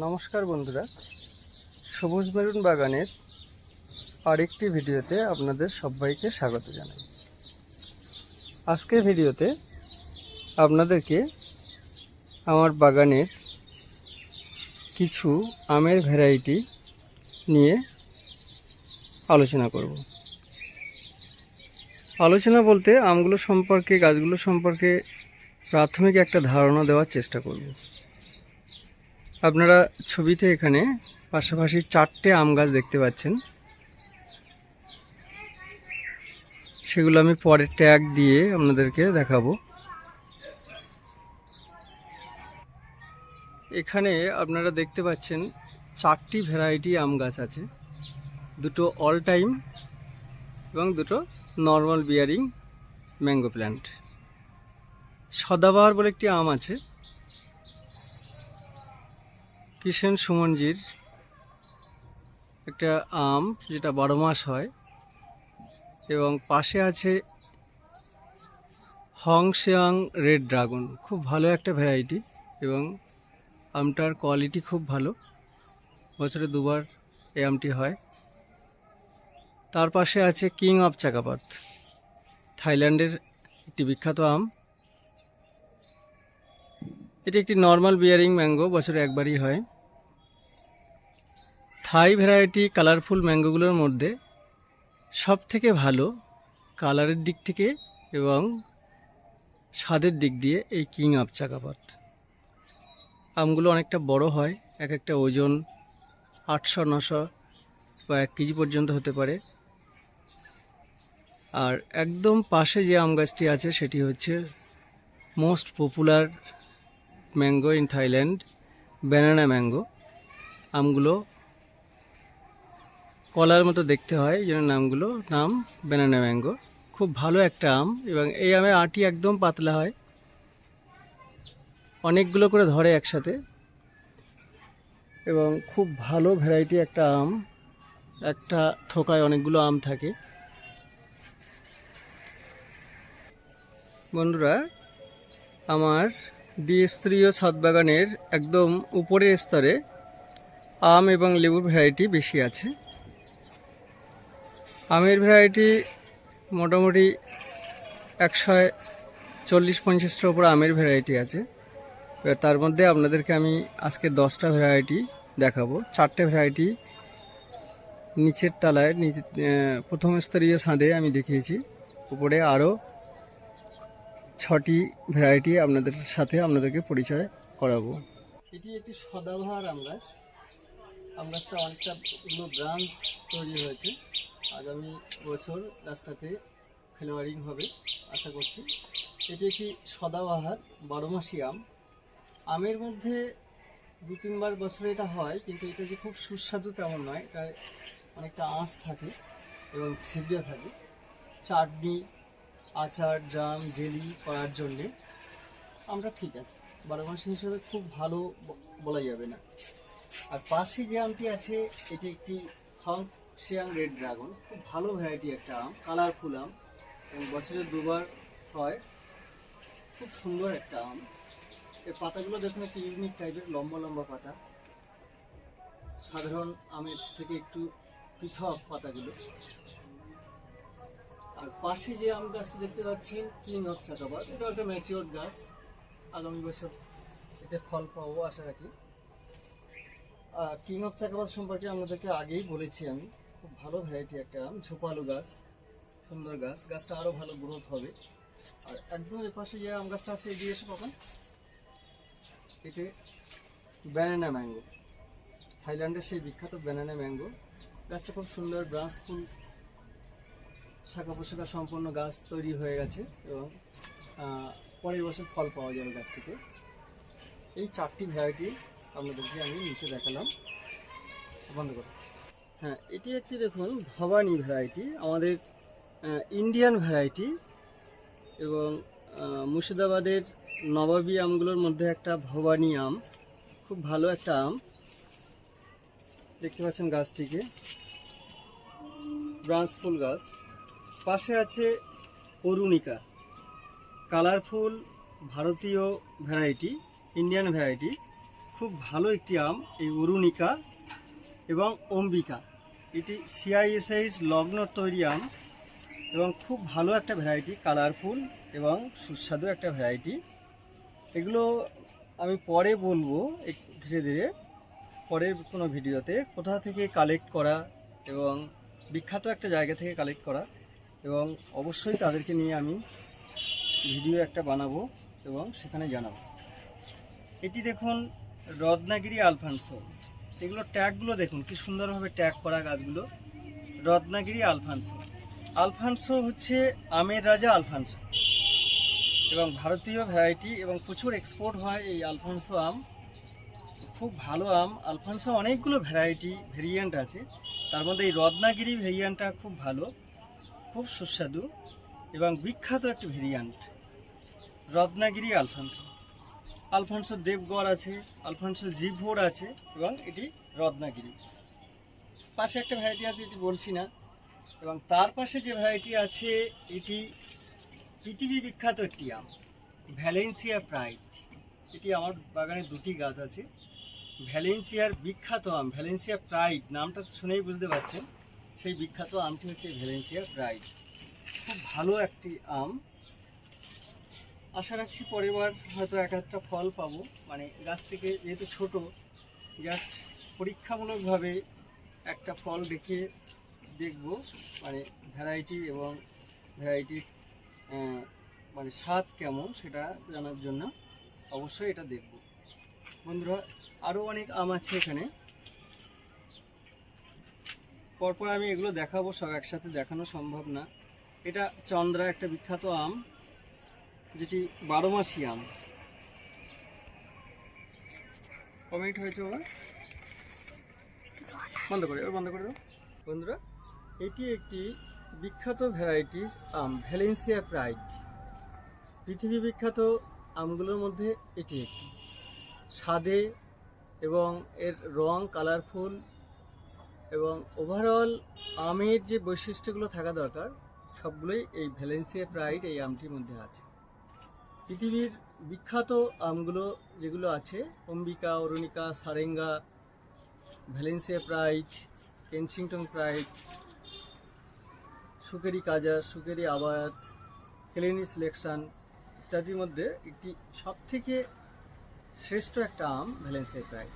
নমস্কার বন্ধুরা। সবুজ মেরুন বাগানের আরেকটি ভিডিওতে আপনাদের সবাইকে স্বাগত জানাই। আজকের ভিডিওতে আপনাদেরকে আমার বাগানের কিছু আমের ভ্যারাইটি নিয়ে আলোচনা করব। আলোচনা বলতে আমগুলো সম্পর্কে, গাছগুলো সম্পর্কে প্রাথমিক একটা ধারণা দেওয়ার চেষ্টা করব। আপনারা ছবিতে এখানে পাশাপাশি চারটে আম গাছ দেখতে পাচ্ছেন। সেগুলো আমি পরে ট্যাগ দিয়ে আপনাদেরকে দেখাবো। এখানে আপনারা দেখতে পাচ্ছেন চারটি ভ্যারাইটি আম গাছ আছে। দুটো অল টাইম এবং দুটো normal bearing mango plant. Sadabahar বলে একটি আম আছে। কিষেন সুমনজির একটা আম, যেটা বারো মাস হয়, এবং পাশে আছে হং সেয়াং রেড ড্রাগন। খুব ভালো একটা ভ্যারাইটি, এবং আমটার কোয়ালিটি খুব ভালো। বছরে দুবার এই আমটি হয়। তার পাশে আছে কিং অফ চাকাপাত, থাইল্যান্ডের একটি বিখ্যাত আম। এটি একটি নর্মাল বিয়ারিং ম্যাঙ্গো, বছরে একবারই হয়। থাই ভ্যারাইটি কালারফুল ম্যাঙ্গোগুলোর মধ্যে সব থেকে ভালো কালারের দিক থেকে এবং স্বাদের দিক দিয়ে এই কিং আপ চাকাপাত। আমগুলো অনেকটা বড় হয়, এক একটা ওজন আটশো, নশো বা এক কেজি পর্যন্ত হতে পারে। আর একদম পাশে যে আম গাছটি আছে, সেটি হচ্ছে most popular mango in Thailand, banana mango. আমগুলো কলার মতো দেখতে হয় জন্য নামগুলো, নাম ব্যানানা ম্যাঙ্গো খুব ভালো একটা আম, এবং এই আমের আটি একদম পাতলা হয়। অনেকগুলো করে ধরে একসাথে। এবং খুব ভালো ভ্যারাইটি একটা আম, একটা থোকায় অনেকগুলো আম থাকে। বন্ধুরা, আমার দ্বিস্তরীয় ছাদ বাগানের একদম উপরের স্তরে আম এবং লেবুর ভ্যারাইটি বেশি আছে। আমের ভ্যারাইটি মোটামুটি একশো চল্লিশ পঞ্চাশটার উপর আমের ভ্যারাইটি আছে। এবার তার মধ্যে আপনাদেরকে আমি আজকে দশটা ভ্যারাইটি দেখাবো। চারটে ভ্যারাইটি নিচের তলায়, নিচে প্রথম স্তরীয় ছাদে আমি দেখিয়েছি। উপরে আরও ছটি ভ্যারাইটি আপনাদের সাথে আপনাদেরকে পরিচয় করাবো। এটি একটি সদাবহার আম গাছ। আম গাছটা অনেকটা ব্রাঞ্চ তৈরি হয়েছে। আগামী বছর গাছটাতে ফ্লাওয়ারিং হবে, আশা করছি। এটি একটি সদাবাহার বারো মাসি আম। আমের মধ্যে দু তিনবার বছরে এটা হয়, কিন্তু এটা যে খুব সুস্বাদু তেমন নয়। এটা অনেকটা আঁশ থাকে এবং ছিবড়ে থাকে। চাটনি, আচার, জাম, জেলি করার জন্যে আমরা ঠিক আছে। বারো মাসি হিসেবে খুব ভালো বলা যাবে না। আর পাশে যে আমটি আছে, এটি একটি হং শিয়াং রেড ড্রাগন, খুব ভালো ভ্যারাইটি একটা আম কালারফুল আম, এবং বছরে দুবার হয়। খুব সুন্দর একটা আম। এর পাতাগুলো দেখুন, একটা ইউনিক টাইপের লম্বা লম্বা পাতা। সাধারণ আমের থেকে একটু পৃথক পাতাগুলো। আর পাশে যে আম গাছটি দেখতে পাচ্ছেন কিং অফ চাকাবাদ এটা একটা ম্যাচিওর গাছ। আগামী বছর এতে ফল পাবো, আশা রাখি। কিং অফ চাকাবাদ সম্পর্কে আপনাদেরকে আগেই বলেছি আমি। খুব ভালো ভ্যারাইটি একটা আম, ঝোপালো গাছ, সুন্দর গাছ। গাছটা আরও ভালো গ্রোথ হবে। আর একদম এর পাশে যে আম গাছটা আছে এগিয়ে এসে পাবেন এটি ব্যানানা ম্যাঙ্গো থাইল্যান্ডের সেই বিখ্যাত ব্যানানা ম্যাঙ্গো গাছটা খুব সুন্দর ব্রাঞ্চ ফুল শাখা পোশাখা সম্পন্ন গাছ তৈরি হয়ে গেছে এবং পরের বছর ফল পাওয়া যাবে গাছ থেকে এই চারটি ভ্যারাইটি আপনাদেরকে আমি নিচে দেখালাম। বন্ধ করো। হ্যাঁ এটি একটি দেখুন ভবানী ভ্যারাইটি আমাদের ইন্ডিয়ান ভ্যারাইটি এবং মুর্শিদাবাদের নবাবী আমগুলোর মধ্যে একটা ভবানী আম, খুব ভালো একটা আম। দেখতে পাচ্ছেন গাছটিকে। ব্রাঞ্চ ফুল গাছ। পাশে আছে অরুণিকা। কালারফুল ভারতীয় ভ্যারাইটি ইন্ডিয়ান ভ্যারাইটি খুব খুব ভালো একটি আম, এই অরুণিকা এবং অম্বিকা। এটি সিআইএসআইস লগ্ন তৈরি আম এবং খুব ভালো একটা ভ্যারাইটি কালারফুল এবং সুস্বাদু একটা ভ্যারাইটি এগুলো আমি পরে বলব ধীরে ধীরে, পরের কোনো ভিডিওতে। কোথা থেকে কালেক্ট করা এবং বিখ্যাত একটা জায়গা থেকে কালেক্ট করা এবং অবশ্যই তাদেরকে নিয়ে আমি ভিডিও একটা বানাবো এবং সেখানে জানাব। এটি দেখুন রত্নাগিরি আলফানসো। এগুলো ট্যাগগুলো দেখুন, কি সুন্দরভাবে ট্যাগ করা গাছগুলো। রত্নাগিরি আলফানসো। আলফানসো হচ্ছে আমের রাজা আলফানসো। এবং ভারতীয় ভ্যারাইটি এবং প্রচুর এক্সপোর্ট হয় এই আলফানসো আম। খুব ভালো আম। আলফানসো অনেকগুলো ভ্যারাইটি ভেরিয়েন্ট আছে। তার মধ্যে এই রত্নাগিরি ভেরিয়েন্টটা খুব ভালো, খুব সুস্বাদু এবং বিখ্যাত একটি variant Ratnagiri Alphonso. Alphonso Devgad আছে, আলফানসো জিভোর আছে এবং এটি রত্নাগিরি। পাশে একটা ভ্যারাইটি আছে, এটি বলছি না। এবং তার পাশে যে ভ্যারাইটি আছে, এটি পৃথিবী বিখ্যাত একটি আম ভ্যালেন্সিয়া প্রাইড এটি আমার বাগানে দুটি গাছ আছে। ভ্যালেন্সিয়ার বিখ্যাত আম ভ্যালেন্সিয়া প্রাইড নামটা শুনেই বুঝতে পারছেন। সেই বিখ্যাত আমটি হচ্ছে ভ্যালেন্সিয়া প্রাইড খুব ভালো একটি আম। আশা রাখছি পরের বার হয়তো এক একটা ফল পাবো। মানে গাছ থেকে যেহেতু ছোট জাস্ট পরীক্ষামূলকভাবে একটা ফল দেখে দেখব। মানে ভ্যারাইটি এবং ভ্যারাইটির মানে স্বাদ কেমন সেটা জানার জন্য অবশ্যই এটা দেখব। বন্ধুরা আরও অনেক আম আছে এখানে। পরপর আমি এগুলো দেখাবো, সব একসাথে দেখানো সম্ভব না। এটা চন্দ্রা, একটা বিখ্যাত আম। যেটি বারো মাসি আম। কমেন্ট হয়েছে বাবা? বন্ধ করে বন্ধ করে দাও। বন্ধুরা, এটি একটি বিখ্যাত ভ্যারাইটির আম ভ্যালেন্সিয়া প্রাইড পৃথিবী বিখ্যাত আমগুলোর মধ্যে এটি একটি। স্বাদে এবং এর রং কালারফুল এবং ওভারঅল আমের যে বৈশিষ্ট্যগুলো থাকা দরকার, সবগুলোই এই ভ্যালেন্সিয়া প্রাইড এই আমটির মধ্যে আছে। পৃথিবীর বিখ্যাত আমগুলো যেগুলো আছে, অম্বিকা, অরুণিকা, সারেঙ্গা, ভ্যালেন্সিয়া প্রাইড কেনসিংটন প্রাইড সুকেরি কাজা সুকেরি আবাদ ক্লিনি সিলেকশন ইত্যাদির মধ্যে একটি সবথেকে শ্রেষ্ঠ একটা আম ভ্যালেন্সিয়া প্রাইড